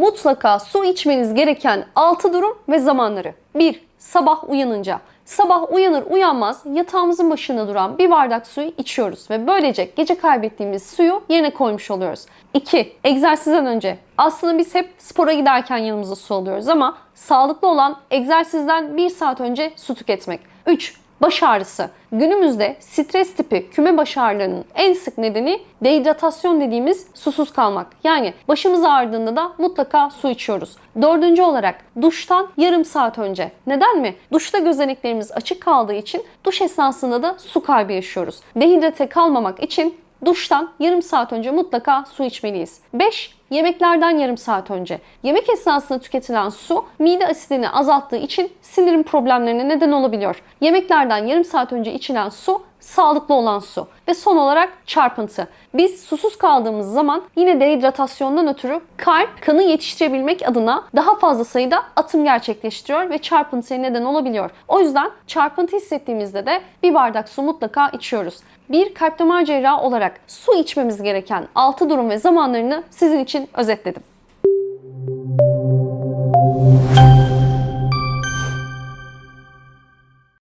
mutlaka su içmeniz gereken 6 durum ve zamanları. 1. Sabah uyanınca. Sabah uyanır uyanmaz yatağımızın başında duran bir bardak suyu içiyoruz ve böylece gece kaybettiğimiz suyu yerine koymuş oluyoruz. 2. Egzersizden önce. Aslında biz hep spora giderken yanımıza su alıyoruz ama sağlıklı olan egzersizden 1 saat önce su tüketmek. 3. Baş ağrısı. Günümüzde stres tipi küme baş ağrılarının en sık nedeni dehidratasyon dediğimiz susuz kalmak. Yani başımız ağrıdığında da mutlaka su içiyoruz. Dördüncü olarak duştan yarım saat önce. Neden mi? Duşta gözeneklerimiz açık kaldığı için duş esnasında da su kaybı yaşıyoruz. Dehidrate kalmamak için duştan yarım saat önce mutlaka su içmeliyiz. 5. Yemeklerden yarım saat önce. Yemek esnasında tüketilen su mide asidini azalttığı için sindirim problemlerine neden olabiliyor. Yemeklerden yarım saat önce içilen su sağlıklı olan su. Ve son olarak çarpıntı. Biz susuz kaldığımız zaman yine dehidratasyondan ötürü kalp kanı yetiştirebilmek adına daha fazla sayıda atım gerçekleştiriyor ve çarpıntıya neden olabiliyor. O yüzden çarpıntı hissettiğimizde de bir bardak su mutlaka içiyoruz. Bir kalp damar cerrahı olarak su içmemiz gereken 6 durum ve zamanlarını sizin için özetledim.